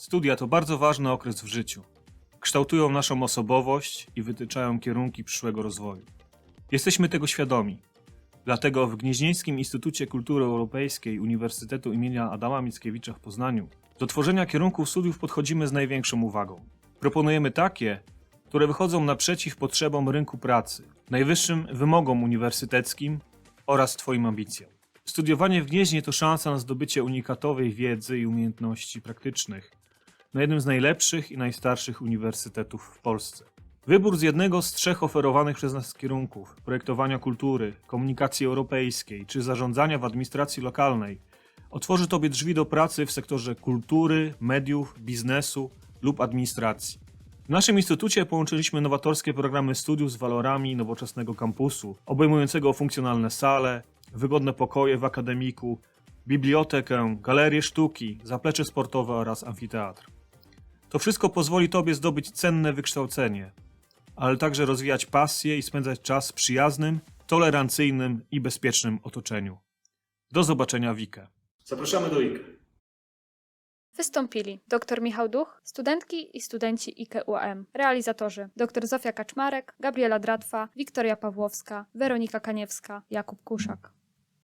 Studia to bardzo ważny okres w życiu. Kształtują naszą osobowość i wytyczają kierunki przyszłego rozwoju. Jesteśmy tego świadomi. Dlatego w Gnieźnieńskim Instytucie Kultury Europejskiej Uniwersytetu imienia Adama Mickiewicza w Poznaniu do tworzenia kierunków studiów podchodzimy z największą uwagą. Proponujemy takie, które wychodzą naprzeciw potrzebom rynku pracy, najwyższym wymogom uniwersyteckim oraz Twoim ambicjom. Studiowanie w Gnieźnie to szansa na zdobycie unikatowej wiedzy i umiejętności praktycznych na jednym z najlepszych i najstarszych uniwersytetów w Polsce. Wybór z jednego z trzech oferowanych przez nas kierunków projektowania kultury, komunikacji europejskiej czy zarządzania w administracji lokalnej otworzy Tobie drzwi do pracy w sektorze kultury, mediów, biznesu lub administracji. W naszym instytucie połączyliśmy nowatorskie programy studiów z walorami nowoczesnego kampusu, obejmującego funkcjonalne sale, wygodne pokoje w akademiku, bibliotekę, galerię sztuki, zaplecze sportowe oraz amfiteatr. To wszystko pozwoli Tobie zdobyć cenne wykształcenie, ale także rozwijać pasję i spędzać czas w przyjaznym, tolerancyjnym i bezpiecznym otoczeniu. Do zobaczenia w IKE. Zapraszamy do IKE. Wystąpili dr Michał Duch, studentki i studenci IKEUM, realizatorzy dr Zofia Kaczmarek, Gabriela Dratwa, Wiktoria Pawłowska, Weronika Kaniewska, Jakub Kuszak.